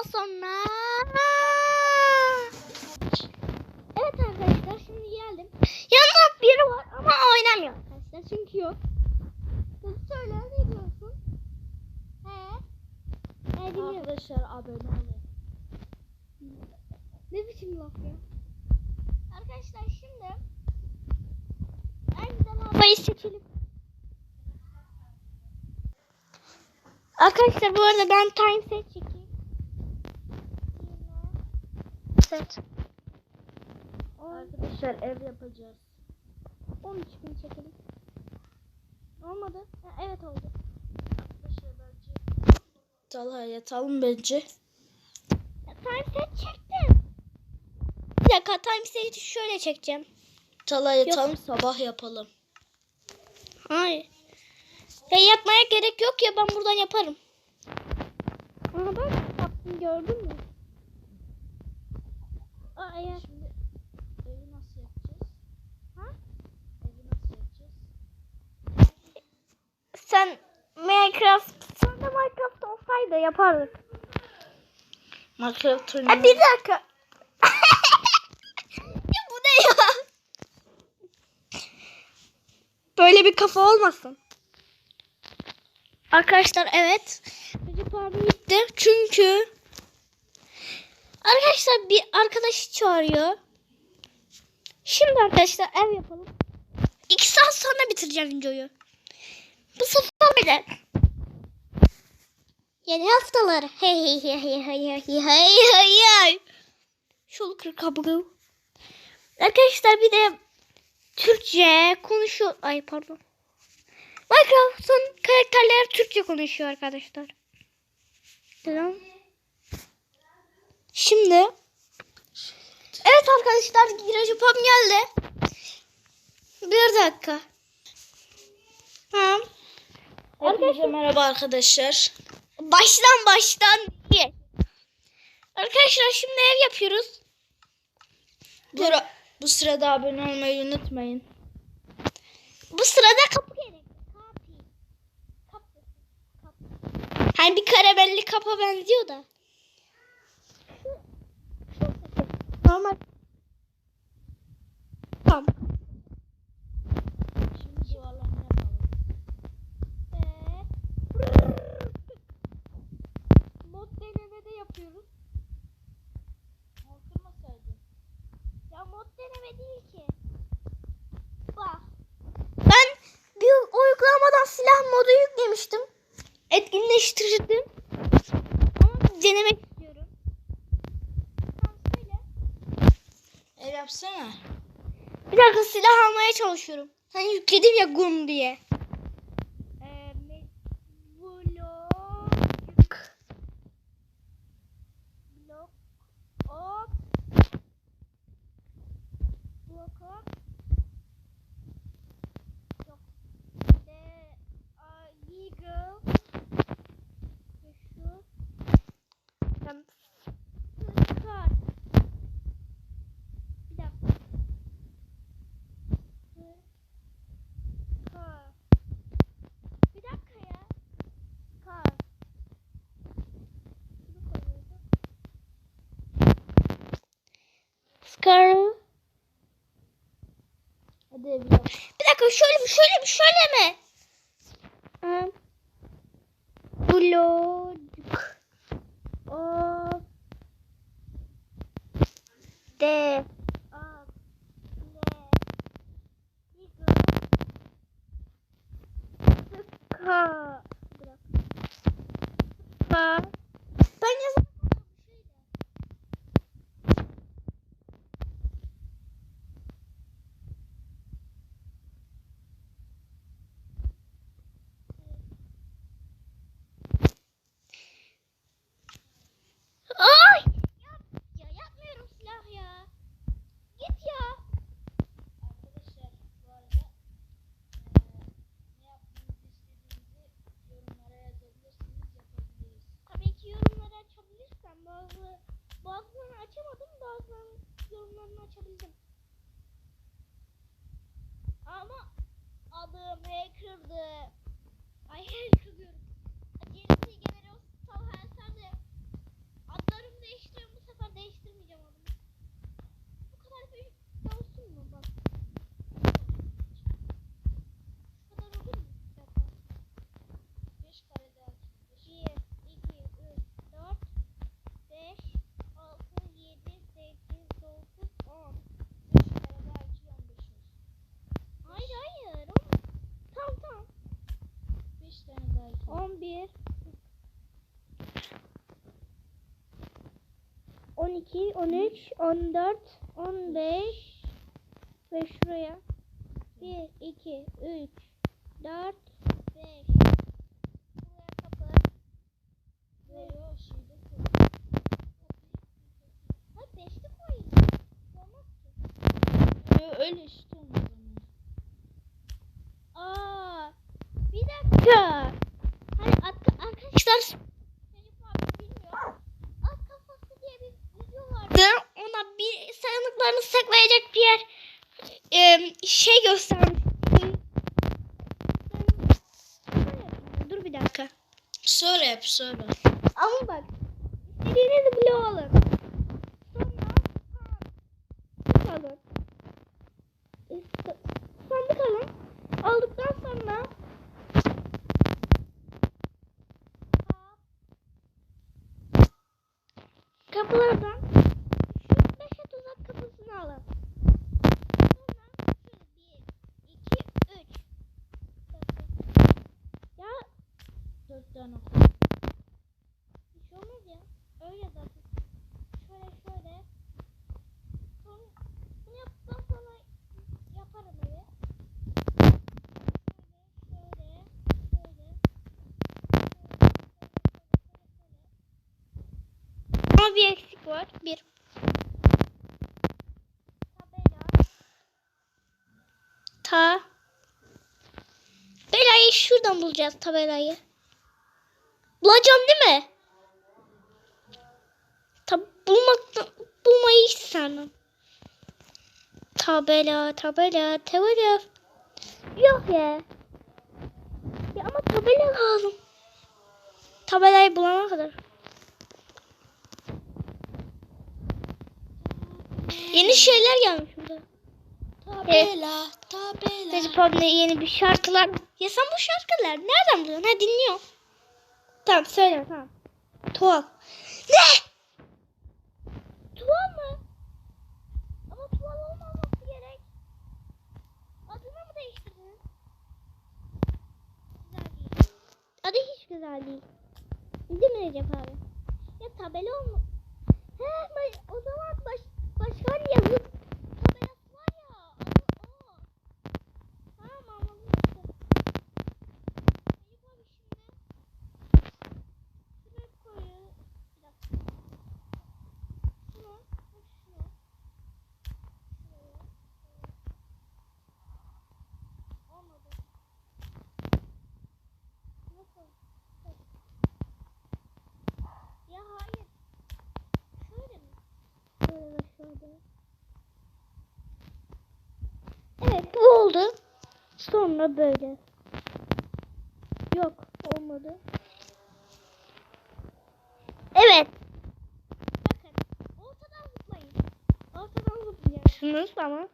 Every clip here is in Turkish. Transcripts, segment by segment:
daha sonra. Evet arkadaşlar şimdi geldim. Yanında biri var ama oynamıyor arkadaşlar çünkü yok. Söyle ne diyorsun? He? He dinliyorum. Arkadaşlar abone olun. Ne biçim laf ya? Arkadaşlar şimdi en güzel havayı seçelim. Arkadaşlar bu arada ben time set Set. Arkadaşlar ev yapacağız. 13 gün çekelim. Olmadı. Ha, evet oldu. Arkadaşlar bence Talha yatalım bence. Time set çektim. Bir dakika time set'i şöyle çekeceğim. Talha yatalım sabah yapalım. Hayır. Ya yapmaya gerek yok ya ben buradan yaparım. Aha bak yaptım gördün mü? Aa eğer Şimdi evi nasıl yapacağız? ha? Evi nasıl yapacağız? sen Minecraft sen de Olsaydı yapardık. Minecraft Ha oynamayı- bir dakika. bu ne ya? Böyle bir kafa olmasın. Arkadaşlar evet. Abi gitti. Çünkü arkadaşlar bir arkadaşı çağırıyor. Şimdi arkadaşlar ev yapalım. İki saat sonra bitireceğim videoyu. Bu sefer böyle. Yeni haftalar. Hey hey hey hey hey hey hey hey hey. Şol kır kabuğu. Arkadaşlar bir de Türkçe konuşuyor. Ay pardon. Minecraft'ın karakterleri Türkçe konuşuyor arkadaşlar. Tamam. Şimdi Evet arkadaşlar Recep abim geldi. Bir dakika. Tamam. Hepinize merhaba arkadaşlar. Baştan baştan diye. Arkadaşlar şimdi ev yapıyoruz. Bu, bu sırada abone olmayı unutmayın. Bu sırada kapı gerek. Kapı. Kapı. Kapı. Hani bir karamelli kapa benziyor da. Normal. Tamam. Şimdi duvarlarını yapalım. Mod denemede yapıyoruz. Korkmasaydın. Ya deneme değil ki. Bak. Ben bir uygulamadan silah modu yüklemiştim. Etkinleştirdim. Ama denemek istiyorum. Tamam söyle. Ev yapsana. Bir dakika silah almaya çalışıyorum. Hani yükledim ya gum diye. Bir dakika şöyle bir şöyle bir şöyle mi? Blok of. The of. The 12 13 14 15 ve şuraya. 1 2 3 4 5 buraya kapı Ve şeyde ha 5'li koyayım olmaz ki öyle işte o zaman. aa bir dakika hani ak- arkadaşlar Recep abi bilmiyor at kafası diye bir video vardı ona bir sandıklarını saklayacak bir yer e, şey göstermiş dur bir dakika Yap sonra. ama bak istediğiniz bloğu alın sonra sa- sandık alın aldıktan sonra kapılardan şu beşe tuzak kapısını alın. Sonra şu bir, iki, üç. Ya Dört tane. bir şey olmaz ya. Öyle zaten. Şöyle şöyle. Sonra bunu yaptıktan sonra yaparım. Ama bir eksik var. Bir. Tabela. Ta. Belayı şuradan bulacağız tabelayı. Bulacağım değil mi? Bulmaktan bulmayı hiç. Tabela, tabela, tabela. Yok ya. Ya ama tabela lazım. Tabelayı bulana kadar. Yeni şeyler gelmiş burada. Tabela, tabela. Recep yeni bir şarkılar. Ya sen bu şarkılar nereden buluyorsun? Ha dinliyor. Tamam söyle tamam. Tuval. Ne? Güzel değil. Değil mi Recep abi? Ya tabela olma. He o zaman baş, başka bir yazı tabelası var ya. Adı o. Tamam anladım işte. Recep abi şimdi şuraya koyuyor. Bir dakika. Şunu, bak şunu. Şuraya. şöyle. Olmadı. Nasıl? Dur. Ya hayır. Şöyle mi? Şöyle ve şöyle. Evet bu oldu. Sonra böyle. Yok olmadı. Evet. Bakın ortadan zıplayın. Ortadan zıplayacaksınız ama.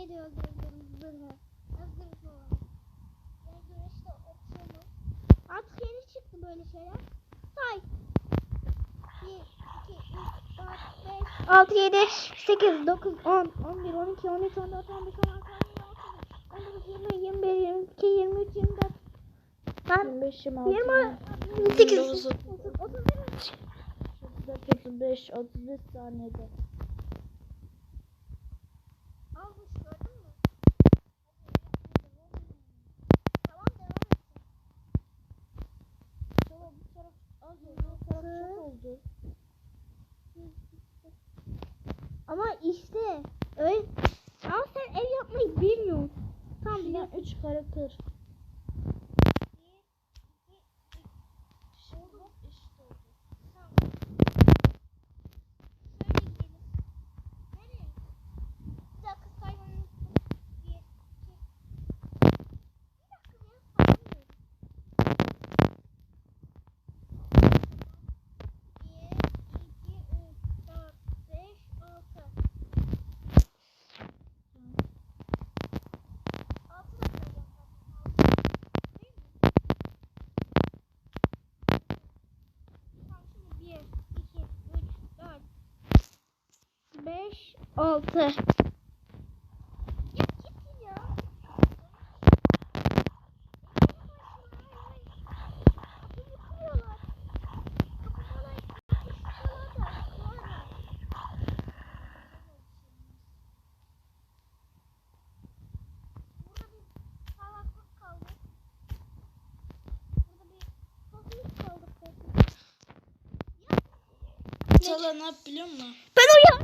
Niye de öldürdüm bunu? Öldürdüm onu. Yani güneşte okşanım. Artık yeni çıktı böyle şeyler. Say. 1, 2, 3, 4, 5, 6, 7, 8, 9, 10, 11, 12, 13, 14, 15, 16, 17, 18, 19, 20, 21, 22, 23, 24. Ben 25'im 20, 28, 30, 31. 35, 35 saniyede. Almış. Ama işte öyle. Ama sen ev yapmayı bilmiyorsun. Tam ben üç karakter. 6. çalan biliyor musun? Ben uyuyorum.